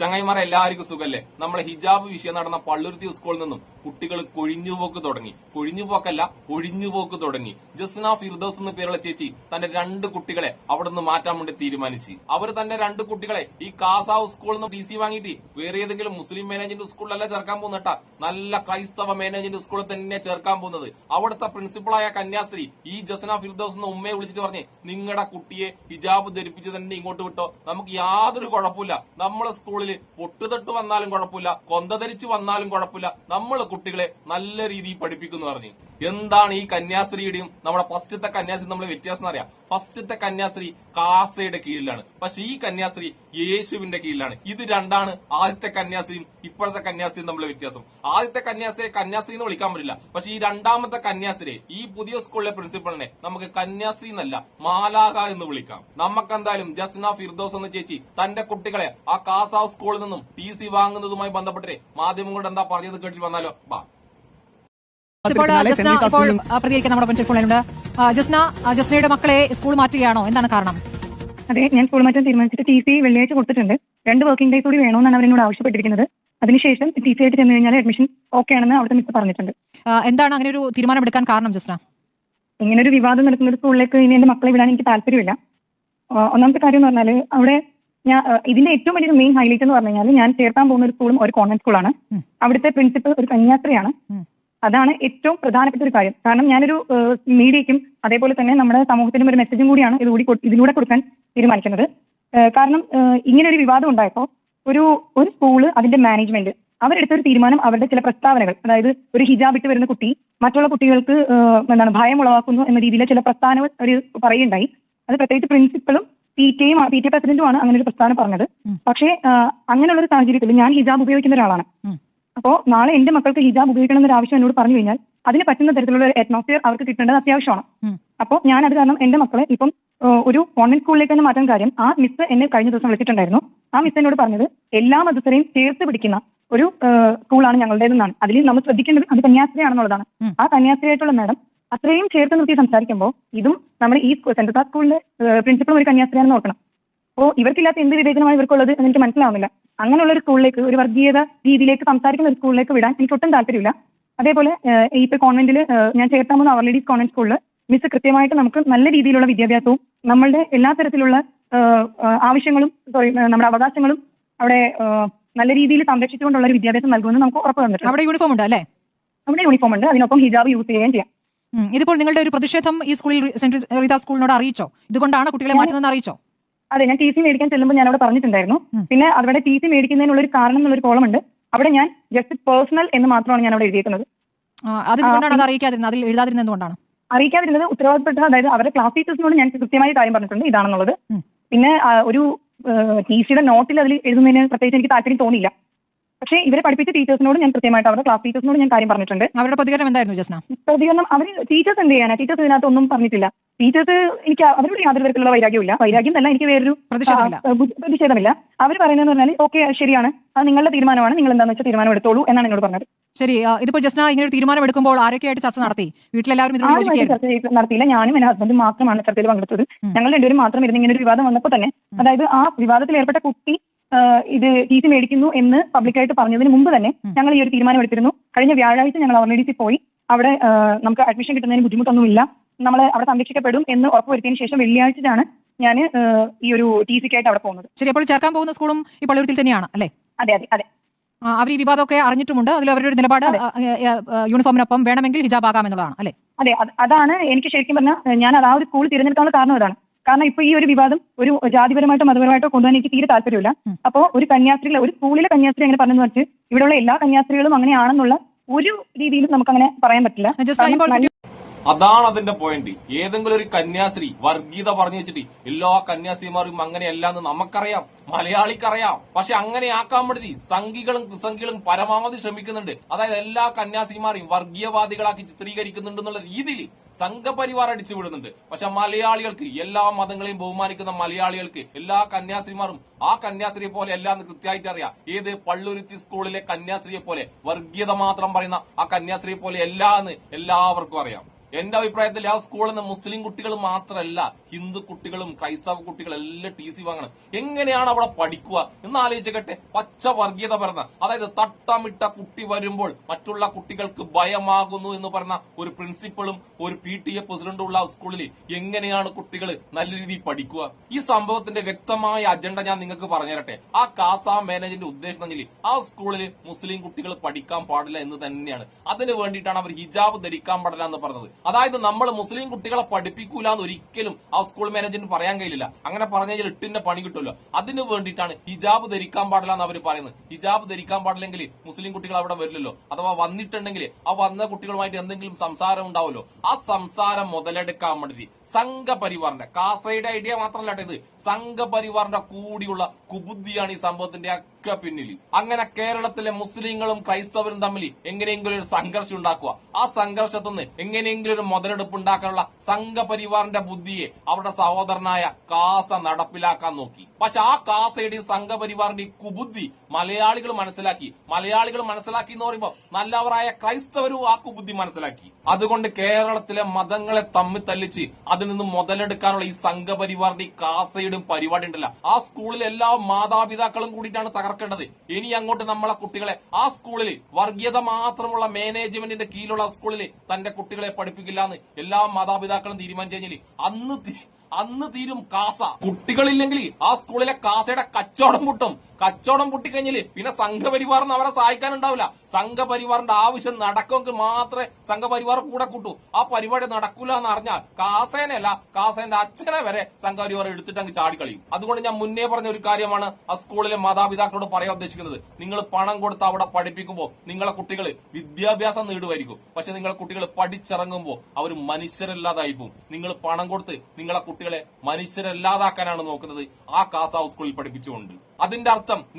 ചങ്ങായിമാരെ എല്ലാവർക്കും സുഖല്ലേ? നമ്മളെ ഹിജാബ് വിഷയം നടന്ന പള്ളുരുത്തി സ്കൂളിൽ നിന്നും കുട്ടികൾ കൊഴിഞ്ഞുപോക്ക് തുടങ്ങി. കൊഴിഞ്ഞുപോക്കല്ല ഒഴിഞ്ഞുപോക്ക് തുടങ്ങി. ജസ്ന ഫിർദോസ് എന്ന പേരുള്ള ചേച്ചി തന്റെ രണ്ട് കുട്ടികളെ അവിടെ നിന്ന് മാറ്റാൻ വേണ്ടി തീരുമാനിച്ചു. അവർ തന്റെ രണ്ട് കുട്ടികളെ ഈ കാസാവ് സ്കൂളിൽ നിന്ന് ടി സി വാങ്ങിയിട്ട് വേറെ ഏതെങ്കിലും മുസ്ലിം മാനേജ്മെന്റ് സ്കൂളിലല്ല ചേർക്കാൻ പോകുന്നട്ട നല്ല ക്രൈസ്തവ മാനേജ്മെന്റ് സ്കൂളിൽ തന്നെ ചേർക്കാൻ പോകുന്നത്. അവിടുത്തെ പ്രിൻസിപ്പളായ കന്യാസ്ത്രീ ഈ ജസ്ന ഫിർദോസ് എന്ന ഉമ്മയെ വിളിച്ചിട്ട് പറഞ്ഞ് നിങ്ങളുടെ കുട്ടിയെ ഹിജാബ് ധരിപ്പിച്ച് തന്നെ ഇങ്ങോട്ട് വിട്ടോ. നമുക്ക് യാതൊരു കുഴപ്പമില്ല നമ്മളെ സ്കൂളിൽ പൊട്ടുതൊട്ട് വന്നാലും കുഴപ്പമില്ല കൊന്തധരിച്ച് വന്നാലും കുഴപ്പമില്ല. നമ്മൾ കുട്ടികളെ നല്ല രീതിയിൽ പഠിപ്പിക്കുന്നു പറഞ്ഞു. എന്താണ് ഈ കന്യാസ്ത്രീയുടെയും നമ്മുടെ ഫസ്റ്റത്തെ കന്യാസ്ത്രീ നമ്മൾ വ്യത്യാസം അറിയാം. ഫസ്റ്റത്തെ കന്യാസ്ത്രീ കാസയുടെ കീഴിലാണ്. പക്ഷെ ഈ കന്യാസ്ത്രീ യേശുവിന്റെ കീഴിലാണ്. ഇത് രണ്ടാണ് ആദ്യത്തെ കന്യാസ്ത്രീയും ഇപ്പോഴത്തെ കന്യാസ്ത്രീയും തമ്മിലുള്ള വ്യത്യാസം. ആദ്യത്തെ കന്യാസ്ത്രീയെ കന്യാസ്ത്രീ എന്ന് വിളിക്കാൻ പറ്റില്ല. പക്ഷെ ഈ രണ്ടാമത്തെ കന്യാസ്ത്രീയെ ഈ പുതിയ സ്കൂളിലെ പ്രിൻസിപ്പളിനെ നമുക്ക് കന്യാസ്ത്രീ എന്നല്ല മാലാക എന്ന് വിളിക്കാം. നമുക്കെന്തായാലും ജസ്ന ഫിർദോസ് എന്ന ചേച്ചി തന്റെ കുട്ടികളെ ആ കാസാവ് സ്കൂളിൽ നിന്നും ടി സി വാങ്ങുന്നതുമായി ബന്ധപ്പെട്ട് മാധ്യമങ്ങളുടെ എന്താ പറഞ്ഞത് കേട്ടിൽ വന്നാലോ? ബാ. ഇപ്പോൾ ജസ്ന ഇപ്പോൾ പ്രതികരിക്കാൻ നമ്മുടെ മുന്നിൽ ഫോണിലുണ്ട്. ആ, ജസ്ന ജസ്നയുടെ മക്കളെ സ്കൂൾ മാറ്റുകയാണോ? എന്താണ് കാരണം? അതെ ഞാൻ സ്കൂൾ മാറ്റാൻ തീരുമാനിച്ചിട്ട് ടി സി വെള്ളിയാഴ്ച കൊടുത്തിട്ടുണ്ട്. രണ്ട് വർക്കിംഗ് ഡേയ്സ് കൂടി വേണമെന്നാണ് അവരെന്നോട് ആവശ്യപ്പെട്ടിരിക്കുന്നത്. അതിനുശേഷം ടി സി ആയിട്ട് ചെന്ന് കഴിഞ്ഞാൽ അഡ്മിഷൻ ഓക്കെ ആണെന്ന് അവിടുത്തെ മിസ് പറഞ്ഞിട്ടുണ്ട്. എന്താണ് അങ്ങനെ ഒരു തീരുമാനമെടുക്കാൻ കാരണം ജസ്ന? ഇങ്ങനെ ഒരു വിവാദം നടക്കുന്ന ഒരു സ്കൂളിലേക്ക് ഇനി എന്റെ മക്കളെ വിടാൻ എനിക്ക് താല്പര്യമില്ല. ഒന്നാമത്തെ കാര്യം എന്ന് പറഞ്ഞാൽ അവിടെ ഞാൻ ഇതിന്റെ ഏറ്റവും വലിയൊരു മെയിൻ ഹൈലൈറ്റ് എന്ന് പറഞ്ഞു കഴിഞ്ഞാൽ ഞാൻ ചേർത്താൻ പോകുന്ന ഒരു സ്കൂളും ഒരു കോൺവെന്റ് സ്കൂളാണ് അവിടുത്തെ പ്രിൻസിപ്പൽ ഒരു കന്യാസ്ത്രീയാണ്. അതാണ് ഏറ്റവും പ്രധാനപ്പെട്ട ഒരു കാര്യം. കാരണം ഞാനൊരു മീഡിയയ്ക്കും അതേപോലെ തന്നെ നമ്മുടെ സമൂഹത്തിനും ഒരു മെസ്സേജും കൂടിയാണ് ഇതുകൂടി ഇതിലൂടെ കൊടുക്കാൻ തീരുമാനിക്കുന്നത്. കാരണം ഇങ്ങനെ ഒരു വിവാദം ഉണ്ടായപ്പോൾ ഒരു ഒരു സ്കൂൾ അതിന്റെ മാനേജ്മെന്റ് അവരെടുത്ത ഒരു തീരുമാനം അവരുടെ ചില പ്രസ്താവനകൾ. അതായത് ഒരു ഹിജാബ് ഇട്ട് വരുന്ന കുട്ടി മറ്റുള്ള കുട്ടികൾക്ക് എന്താണ് ഭയം ഉളവാക്കുന്നു എന്ന രീതിയിലെ ചില പ്രസ്താവന അവർ പറയുണ്ടായി അത് പ്രത്യേകിച്ച് പ്രിൻസിപ്പളും പി ടിയും പി ടി പ്രസിഡന്റുമാണ് അങ്ങനെ ഒരു പ്രസ്താവന പറഞ്ഞത്. പക്ഷേ അങ്ങനെയുള്ള ഒരു സാഹചര്യത്തിൽ ഞാൻ ഹിജാബ് ഉപയോഗിക്കുന്ന ഒരാളാണ്. അപ്പോ അപ്പോൾ നാളെ എന്റെ മക്കൾക്ക് ഹിജാബ് ഉപയോഗിക്കണം എന്നൊരു ആവശ്യം എന്നോട് പറഞ്ഞു കഴിഞ്ഞാൽ അതിന് പറ്റുന്ന തരത്തിലുള്ള ഒരു അറ്റ്മോസ്ഫിയർ അവർക്ക് കിട്ടേണ്ടത് അത്യാവശ്യമാണ്. അപ്പോൾ ഞാൻ അത് കാരണം എന്റെ മക്കളെ ഇപ്പം ഒരു കോൺവെന്റ് സ്കൂളിലേക്ക് തന്നെ മാറ്റാൻ കാര്യം ആ മിസ് എന്നെ കഴിഞ്ഞ ദിവസം വിളിച്ചിട്ടുണ്ടായിരുന്നു. ആ മിസ് എന്നോട് പറഞ്ഞത് എല്ലാ മതസ്ഥരെയും ചേർത്ത് പിടിക്കുന്ന ഒരു സ്കൂളാണ് ഞങ്ങളുടേതെന്നാണ്. അതിൽ നമ്മൾ ശ്രദ്ധിക്കേണ്ടത് അത് കന്യാസ്ത്രീയാണെന്നുള്ളതാണ്. ആ കന്യാസ്ത്രീയായിട്ടുള്ള മാഡം അത്രയും ചേർത്ത് നിർത്തി സംസാരിക്കുമ്പോൾ ഇതും നമ്മുടെ ഈ സെൻട്രൽ ക്ലാസ് സ്കൂളിലെ പ്രിൻസിപ്പൾ ഒരു കന്യാസ്ത്രീയാണെന്ന് നോക്കണം അപ്പോൾ ഇവർക്കില്ലാത്ത എന്ത് വിവേചനമാണ് ഇവർക്കുള്ളത് എന്ന് എനിക്ക് മനസ്സിലാവുന്നില്ല. അങ്ങനെയുള്ള ഒരു സ്കൂളിലേക്ക് ഒരു വർഗീയത രീതിയിലേക്ക് സംസാരിക്കുന്ന ഒരു സ്കൂളിലേക്ക് വിടാൻ എനിക്ക് ഒട്ടും താല്പര്യമില്ല. അതേപോലെ ഏഹ്, ഈ ഇപ്പൊ കോൺവെന്റിൽ ഞാൻ ചേർത്താൻ പോകുന്ന അവർ ലേഡീസ് കോൺവെന്റ് സ്കൂളിൽ മിസ് കൃത്യമായിട്ട് നമുക്ക് നല്ല രീതിയിലുള്ള വിദ്യാഭ്യാസവും നമ്മളുടെ എല്ലാ തരത്തിലുള്ള ആവശ്യങ്ങളും സോറി നമ്മുടെ അവകാശങ്ങളും അവിടെ നല്ല രീതിയിൽ സംരക്ഷിച്ചുകൊണ്ടുള്ള ഒരു വിദ്യാഭ്യാസം നൽകുമെന്ന് നമുക്ക് ഉറപ്പ് തന്നിട്ടുണ്ട്. അവിടെ യൂണിഫോം ഉണ്ട് അല്ലേ? അവിടെ യൂണിഫോം ഉണ്ട്. അതിനൊപ്പം ഹിജാബ് യൂസ് ചെയ്യുകയും ചെയ്യാം. ഇതിപ്പോൾ നിങ്ങളുടെ ഒരു പ്രതിഷേധം ഈ സ്കൂളിൽ സെന്റ് റീത സ്കൂളിനോട് അറിയിച്ചോ? ഇതുകൊണ്ടാണ് കുട്ടികളെ മാറ്റുന്നതെന്ന് അറിയിച്ചോ? അതെ ഞാൻ ടി സി മേടിക്കാൻ ചെല്ലുമ്പോൾ ഞാൻ അവിടെ പറഞ്ഞിട്ടുണ്ടായിരുന്നു പിന്നെ അവിടെ ടി സി മേടിക്കുന്നതിനുള്ള ഒരു കാരണം എന്നുള്ള ഒരു കോളം ഉണ്ട്. അവിടെ ഞാൻ ജസ്റ്റ് പേഴ്സണൽ എന്ന് മാത്രമാണ് ഞാൻ അവിടെ എഴുതിയിരിക്കുന്നത് അത് അറിയിക്കാതിരുന്നത്? അതിൽ എഴുതാതിരുന്നത് എന്തുകൊണ്ടാണ്? അറിയിക്കാതിരുന്നത് ഉത്തരവാദപ്പെട്ട അതായത് അവരുടെ ക്ലാസ് ടീച്ചേഴ്സിനോട് ഞാൻ കൃത്യമായി കാര്യം പറഞ്ഞിട്ടുണ്ട്. ഇതാണെന്നുള്ളത്. പിന്നെ ഒരു ടി സിയുടെ നോട്ടിൽ അതിൽ എഴുതുന്നതിന് പ്രത്യേകിച്ച് എനിക്ക് താല്പര്യം തോന്നിയില്ല. പക്ഷേ ഇവരെ പഠിപ്പിച്ച ടീച്ചേഴ്സിനോട് ഞാൻ കൃത്യമായിട്ട് അവരുടെ ക്ലാസ് ടീച്ചേഴ്സിനോട് ഞാൻ കാര്യം പറഞ്ഞിട്ടുണ്ട്. അവരുടെ പ്രതികരണം എന്തായിരുന്നു ജസ്ന? പ്രതികരണം അവർ ടീച്ചേഴ്സ് എന്ത് ചെയ്യാനാ? ടീച്ചേഴ്സ് ഇതിനകത്ത് ഒന്നും പറഞ്ഞിട്ടില്ല. ടീച്ചേഴ്സ് എനിക്ക് അവരോട് യാതൊരു തരത്തിലുള്ള വൈരാഗ്യമില്ല വൈരാഗ്യം എന്നല്ല എനിക്ക് വേറൊരു പ്രതിഷേധമില്ല. അവർ പറയുന്നതെന്ന് പറഞ്ഞാൽ ഓക്കെ ശരിയാണ്. അത് നിങ്ങളുടെ തീരുമാനമാണ്. നിങ്ങൾ എന്താണെന്ന് വെച്ചാൽ തീരുമാനം എടുത്തോളൂ എന്നാണ് എന്നോട് പറഞ്ഞത്. ശരി ഇതിപ്പോ ജസ്റ്റ് ഇങ്ങനെ ഒരു തീരുമാനം എടുക്കുമ്പോൾ ആരൊക്കെയായിട്ട് ചർച്ച നടത്തി? വീട്ടിലെല്ലാവരും ചർച്ച നടത്തിയില്ല. ഞാനും എന്റെ ഹസ്ബൻഡും മാത്രമാണ് ചർച്ചയിൽ പങ്കെടുത്തത്. ഞങ്ങൾ രണ്ടുപേരും മാത്രം ഇരുന്ന് ഇങ്ങനെ ഒരു വിവാദം വന്നപ്പോൾ തന്നെ അതായത് ആ വിവാദത്തിൽ ഏർപ്പെട്ട കുട്ടി ഇത് ടി സി മേടിക്കുന്നു എന്ന് പബ്ലിക്കായിട്ട് പറഞ്ഞതിന് മുമ്പ് തന്നെ. ഞങ്ങൾ ഈ ഒരു തീരുമാനം എടുത്തിരുന്നു കഴിഞ്ഞ വ്യാഴാഴ്ച ഞങ്ങൾ അവർ പോയി. അവിടെ നമുക്ക് അഡ്മിഷൻ കിട്ടുന്നതിന് ബുദ്ധിമുട്ടൊന്നുമില്ല. നമ്മൾ അവിടെ സംരക്ഷിക്കപ്പെടും എന്ന് ഉറപ്പുവരുത്തിയതിനു ശേഷം വെള്ളിയാഴ്ചയാണ് ഞാൻ ഈ ഒരു ടി സിക്കായിട്ട് അവിടെ പോകുന്നത്. ശരി അപ്പോൾ ചേർക്കാൻ പോകുന്ന സ്കൂളും ഈ പള്ളിയൂരത്തിൽ തന്നെയാണ് അല്ലേ? അതെ അതെ അതെ. അവർ ഈ വിവാദമൊക്കെ അറിഞ്ഞിട്ടുമുണ്ട്. അതിൽ അവരുടെ ഒരു നിലപാട് യൂണിഫോമിനൊപ്പം വേണമെങ്കിൽ ഹിജാബ് ആകാം എന്നുള്ളതാണ് അല്ലേ? അതെ അതാണ് എനിക്ക് ശരിക്കും പറഞ്ഞാൽ ഞാൻ അത് ആ ഒരു സ്കൂൾ തിരഞ്ഞെടുക്കാനുള്ള കാരണം അതാണ്. കാരണം ഇപ്പൊ ഈ ഒരു വിവാദം ഒരു ജാതിപരമായിട്ടോ മതപരമായിട്ടോ കൊണ്ടുപോകാൻ എനിക്ക് തീരെ താല്പര്യമില്ല. അപ്പോ അപ്പോൾ ഒരു കന്യാസ്ത്രീ ഒരു സ്കൂളിലെ കന്യാസ്ത്രീ അങ്ങനെ പറഞ്ഞു വെച്ച് ഇവിടെയുള്ള എല്ലാ കന്യാസ്ത്രീകളും അങ്ങനെയാണെന്നുള്ള ഒരു രീതിയിലും നമുക്ക് അങ്ങനെ പറയാൻ പറ്റില്ല. അതാണ് അതിന്റെ പോയിന്റ് ഏതെങ്കിലും ഒരു കന്യാസ്ത്രീ വർഗീയത പറഞ്ഞു വെച്ചിട്ട് എല്ലാ കന്യാസ്ത്രീമാരും അങ്ങനെയല്ല എന്ന് നമുക്കറിയാം മലയാളിക്കറിയാം. പക്ഷെ അങ്ങനെ ആക്കാൻ വേണ്ടി സംഘികളും കുസംഘികളും പരമാവധി ശ്രമിക്കുന്നുണ്ട്. അതായത് എല്ലാ കന്യാസ്ത്രീമാരെയും വർഗീയവാദികളാക്കി ചിത്രീകരിക്കുന്നുണ്ട് എന്നുള്ള രീതിയിൽ സംഘപരിവാർ അടിച്ചു വിടുന്നുണ്ട്. പക്ഷെ മലയാളികൾക്ക് എല്ലാ മതങ്ങളെയും ബഹുമാനിക്കുന്ന മലയാളികൾക്ക് എല്ലാ കന്യാസ്ത്രീമാരും ആ കന്യാസ്ത്രീയെ പോലെ എല്ലാം കൃത്യമായിട്ട് അറിയാം. ഏത് പള്ളുരുത്തി സ്കൂളിലെ കന്യാസ്ത്രീയെ പോലെ വർഗീയത മാത്രം പറയുന്ന ആ കന്യാസ്ത്രീയെ പോലെ എല്ലാ എന്ന് എല്ലാവർക്കും അറിയാം. എന്റെ അഭിപ്രായത്തിൽ ആ സ്കൂളിൽ നിന്ന് മുസ്ലിം കുട്ടികൾ മാത്രമല്ല ഹിന്ദു കുട്ടികളും ക്രൈസ്തവ കുട്ടികളും എല്ലാം ടി സി വാങ്ങണം. എങ്ങനെയാണ് അവിടെ പഠിക്കുക? എന്ന് ആലോചിക്കട്ടെ പച്ച വർഗീയത പറഞ്ഞ അതായത് തട്ടമിട്ട കുട്ടി വരുമ്പോൾ മറ്റുള്ള കുട്ടികൾക്ക് ഭയമാകുന്നു എന്ന് പറഞ്ഞ ഒരു പ്രിൻസിപ്പളും ഒരു പി ടി എ പ്രസിഡന്റും ഉള്ള സ്കൂളിൽ എങ്ങനെയാണ് കുട്ടികൾ നല്ല രീതിയിൽ പഠിക്കുക? ഈ സംഭവത്തിന്റെ വ്യക്തമായ അജണ്ട ഞാൻ നിങ്ങൾക്ക് പറഞ്ഞുതരട്ടെ. ആ കാസ മാനേജിന്റെ ഉദ്ദേശം എന്ന് ആ സ്കൂളിൽ മുസ്ലിം കുട്ടികൾ പഠിക്കാൻ പാടില്ല എന്ന് തന്നെയാണ്. അതിന് വേണ്ടിയിട്ടാണ് അവർ ഹിജാബ് ധരിക്കാൻ പാടില്ല എന്ന് പറഞ്ഞത്. അതായത് നമ്മൾ മുസ്ലിം കുട്ടികളെ പഠിപ്പിക്കൂല എന്ന് ഒരിക്കലും ആ സ്കൂൾ മാനേജറിന് പറയാൻ കഴിയില്ല. അങ്ങനെ പറഞ്ഞു കഴിഞ്ഞാൽ എട്ടിന്റെ പണി കിട്ടുമല്ലോ. അതിന് വേണ്ടിയിട്ടാണ് ഹിജാബ് ധരിക്കാൻ പാടില്ല എന്ന് അവർ പറയുന്നത്. ഹിജാബ് ധരിക്കാൻ പാടില്ലെങ്കിൽ മുസ്ലിം കുട്ടികൾ അവിടെ വരില്ലല്ലോ. അഥവാ വന്നിട്ടുണ്ടെങ്കിൽ ആ വന്ന കുട്ടികളുമായിട്ട് എന്തെങ്കിലും സംസാരം ഉണ്ടാവുമല്ലോ. ആ സംസാരം മുതലെടുക്കാൻ വേണ്ടി സംഘപരിവാറിന്റെ കാസയുടെ ഐഡിയ മാത്രമല്ല ഇത്. സംഘപരിവാറിന്റെ കൂടിയുള്ള കുബുദ്ധിയാണ് ഈ സംഭവത്തിന്റെ ഒക്കെ പിന്നിൽ അങ്ങനെ കേരളത്തിലെ മുസ്ലിങ്ങളും ക്രൈസ്തവരും തമ്മിൽ എങ്ങനെയെങ്കിലും ഒരു സംഘർഷം ഉണ്ടാക്കുക. ആ സംഘർഷത്തിൽ നിന്ന് എങ്ങനെയെങ്കിലും ഒരു മുതലെടുപ്പ് ഉണ്ടാക്കാനുള്ള സംഘപരിവാറിന്റെ ബുദ്ധിയെ അവരുടെ സഹോദരനായ കാസ നടപ്പിലാക്കാൻ നോക്കി. പക്ഷെ ആ കാസയുടെയും സംഘപരിവാറിന്റെയും കുബുദ്ധി മലയാളികൾ മനസ്സിലാക്കി. മലയാളികൾ മനസ്സിലാക്കി എന്ന് പറയുമ്പോൾ നല്ലവരായ ക്രൈസ്തവരും ആ കുബുദ്ധി മനസ്സിലാക്കി. അതുകൊണ്ട് കേരളത്തിലെ മതങ്ങളെ തമ്മിൽ തല്ലിച്ച് അതിൽ നിന്ന് മുതലെടുക്കാനുള്ള ഈ സംഘപരിവാറിന്റെ ഈ കാസയുടെയും പരിപാടി ഉണ്ടല്ല. ആ സ്കൂളിൽ എല്ലാ മാതാപിതാക്കളും കൂടിയിട്ടാണ് തകർക്കേണ്ടത്. ഇനി അങ്ങോട്ട് നമ്മളെ കുട്ടികളെ ആ സ്കൂളിൽ വർഗീയത മാത്രമുള്ള മാനേജ്മെന്റിന്റെ കീഴിലുള്ള സ്കൂളിൽ തന്റെ കുട്ടികളെ പഠിപ്പിക്കില്ല എന്ന് എല്ലാ മാതാപിതാക്കളും തീരുമാനിച്ചു കഴിഞ്ഞാൽ അന്ന് അന്ന് തീരും കാസ. കുട്ടികളില്ലെങ്കിൽ ആ സ്കൂളിലെ കാസയുടെ കച്ചവടം പൊട്ടും കച്ചവടം പൊട്ടിക്കഴിഞ്ഞാൽ പിന്നെ സംഘപരിവാറിന് അവരെ സഹായിക്കാനുണ്ടാവില്ല. സംഘപരിവാറിന്റെ ആവശ്യം നടക്കുമെങ്കിൽ മാത്രമേ സംഘപരിവാർ കൂടെ കൂട്ടൂ. ആ പരിപാടി നടക്കൂല എന്ന് അറിഞ്ഞാൽ കാസേനല്ല കാസേന്റെ അച്ഛനെ വരെ സംഘപരിവാർ എടുത്തിട്ട് അങ്ങ് ചാടിക്കളിയും. അതുകൊണ്ട് ഞാൻ മുന്നേ പറഞ്ഞ ഒരു കാര്യമാണ് ആ സ്കൂളിലെ മാതാപിതാക്കളോട് പറയാൻ ഉദ്ദേശിക്കുന്നത്. നിങ്ങൾ പണം കൊടുത്ത് അവിടെ പഠിപ്പിക്കുമ്പോൾ നിങ്ങളെ കുട്ടികൾ വിദ്യാഭ്യാസം നേടുമായിരിക്കും. പക്ഷെ നിങ്ങളെ കുട്ടികൾ പഠിച്ചിറങ്ങുമ്പോൾ അവർ മനുഷ്യരല്ലാതായി പോകും നിങ്ങൾ പണം കൊടുത്ത് നിങ്ങളെ കുട്ടികളെ മനുഷ്യരല്ലാതാക്കാനാണ് നോക്കുന്നത്. ആ കാസ ഹൗസ് സ്കൂളിൽ പഠിപ്പിച്ചുകൊണ്ട്. അതിന്റെ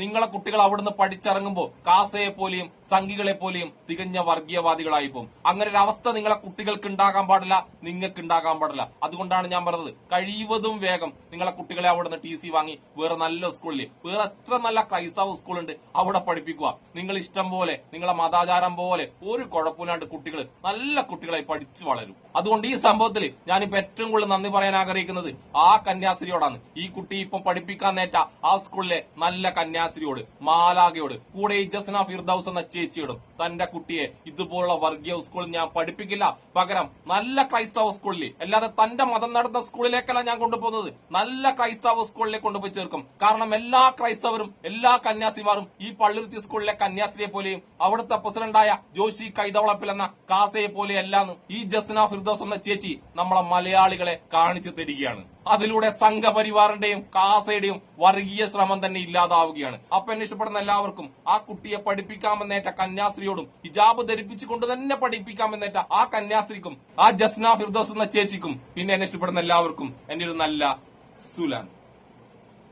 നിങ്ങളെ കുട്ടികൾ അവിടുന്ന് പഠിച്ചിറങ്ങുമ്പോൾ കാസയെ പോലെയും സംഘികളെ പോലെയും തികഞ്ഞ വർഗീയവാദികളായി പോകും. അങ്ങനെ ഒരു അവസ്ഥ നിങ്ങളെ കുട്ടികൾക്ക് ഉണ്ടാകാൻ പാടില്ല നിങ്ങൾക്ക് ഉണ്ടാകാൻ പാടില്ല. അതുകൊണ്ടാണ് ഞാൻ പറഞ്ഞത് കഴിവതും വേഗം നിങ്ങളെ കുട്ടികളെ അവിടുന്ന് ടി സി വാങ്ങി വേറെ നല്ല സ്കൂളിൽ വേറെ എത്ര നല്ല ക്രൈസ്തവ സ്കൂളുണ്ട് അവിടെ പഠിപ്പിക്കുക. നിങ്ങൾ ഇഷ്ടം പോലെ നിങ്ങളെ മതാചാരം പോലെ ഒരു കുഴപ്പമില്ലാണ്ട് കുട്ടികൾ നല്ല കുട്ടികളെ പഠിച്ചു വളരും. അതുകൊണ്ട് ഈ സംഭവത്തിൽ ഞാനിപ്പോ ഏറ്റവും കൂടുതൽ നന്ദി പറയാൻ ആഗ്രഹിക്കുന്നത് ആ കന്യാസ്ത്രീയോടാണ്. ഈ കുട്ടി ഇപ്പം പഠിപ്പിക്കാൻ നേറ്റ ആ സ്കൂളിലെ നല്ല കന്യാസ്ത്രീയോട് മാലാഗയോട് കൂടെ ഈ ജസ്ന ഫിർദൌസ് എന്ന ചേച്ചിയോടും തന്റെ കുട്ടിയെ ഇതുപോലുള്ള വർഗീയ സ്കൂളിൽ ഞാൻ പഠിപ്പിക്കില്ല. പകരം നല്ല ക്രൈസ്തവ സ്കൂളിൽ അല്ലാതെ തന്റെ മതം നടന്ന സ്കൂളിലേക്കല്ല ഞാൻ കൊണ്ടുപോകുന്നത്. നല്ല ക്രൈസ്തവ സ്കൂളിലേക്ക് കൊണ്ടുപോയി ചേർക്കും. കാരണം എല്ലാ ക്രൈസ്തവരും എല്ലാ കന്യാസിമാരും ഈ പള്ളിരുത്തി സ്കൂളിലെ കന്യാസ്ത്രീയെ പോലെയും അവിടുത്തെ പ്രസിഡന്റായ ജോഷി കൈതവളപ്പിൽ എന്ന കാസയെ പോലെയല്ലാന്ന് ഈ ജസ്ന ഫിർദോസ് എന്ന ചേച്ചി നമ്മളെ മലയാളികളെ കാണിച്ചു തരികയാണ്. അതിലൂടെ സംഘപരിവാറിന്റെയും കാസയുടെയും വർഗീയ ശ്രമം തന്നെ ഇല്ലാതാവുകയാണ്. അപ്പൊ എന്നെ ഇഷ്ടപ്പെടുന്ന എല്ലാവർക്കും ആ കുട്ടിയെ പഠിപ്പിക്കാമെന്നേറ്റ കന്യാസ്ത്രീയോടും ഹിജാബ് ധരിപ്പിച്ചുകൊണ്ട് തന്നെ പഠിപ്പിക്കാമെന്നേറ്റ ആ കന്യാസ്ത്രീക്കും ആ ജസ്ന ഫിർദോസ് എന്ന ചേച്ചിക്കും പിന്നെ എന്നെ ഇഷ്ടപ്പെടുന്ന എല്ലാവർക്കും എന്റെ ഒരു നല്ല സുലാൻ.